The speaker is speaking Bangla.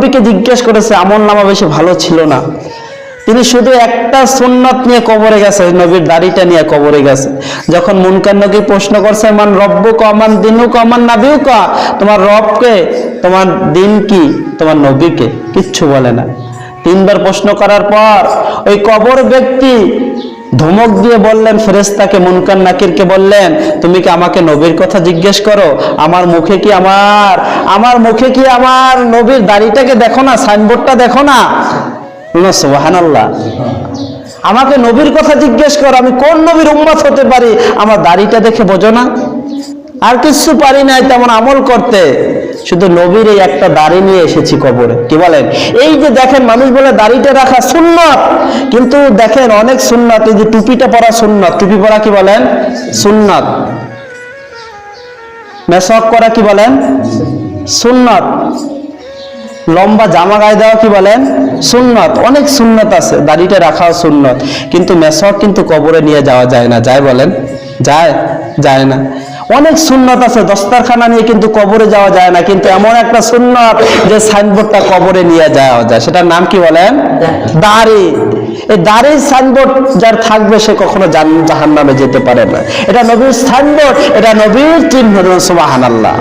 নবীকে জিজ্ঞেস করেছে, আমল নামা বেশি ভালো ছিল না? তিনি শুধু একটা সুন্নত নিয়ে কবরে গেছে, নবীর দাড়িটা নিয়ে কবরে গেছে। যখন মুনকার নবী প্রশ্ন করছে, মান রব্বু কমান দিনু কমান নাবিউ ক তোমার রবকে, তোমার দিন কি? তোমার নবীকে। কিচ্ছু বলে না। তিনবার প্রশ্ন করার পর ওই কবর ব্যক্তি ধমক দিয়ে বললেন ফেরেস্তাকে মুনকার নাকিরকে বললেন, তুমি কি আমাকে নবীর কথা জিজ্ঞেস করো? আমার মুখে কি আমার আমার মুখে কি আমার নবীর দাড়িটাকে দেখো না, সাইনবোর্ডটা দেখো না? আমাকে নবীর কথা জিজ্ঞেস করো, আমি কোন নবীর উম্মত হতে পারি? আমার দাড়িটা দেখে বোঝো না। আর কিছু পারি নাই তেমন আমল করতে। শুধু নবীর এই একটা দাড়ি নিয়ে এসেছি কবরে। কি বলেন? এই যে দেখেন, মানুষ বলে দাড়িটা রাখা সুন্নত, কিন্তু দেখেন অনেক সুন্নত, এই যে টুপিটা পরা সুন্নত। টুপি পরা কি বলেন? সুন্নত। মেসক করা কি বলেন? সুন্নত। লম্বা জামা গায়ে দেওয়া কি বলেন? সুন্নত। অনেক সুন্নত আছে, দাড়িটা রাখাও সুন্নত। কিন্তু মেসক কিন্তু কবরে নিয়ে যাওয়া যায় না। যায় বলেন। যায়? যায় না। অনেক সুন্নত আছে দস্তারখানা নিয়ে কিন্তু কবরে যাওয়া যায় না কিন্তু এমন একটা সুন্নত যে সাইনবোর্ডটা কবরে নিয়ে যাওয়া যায়। সেটার নাম কি বলেন? দাড়ি। এই দাড়ির সাইনবোর্ড যার থাকবে সে কখনো জাহান নামে যেতে পারে না। এটা নবীর সাইনবোর্ড এটা নবীর চিহ্ন সুবাহান আল্লাহ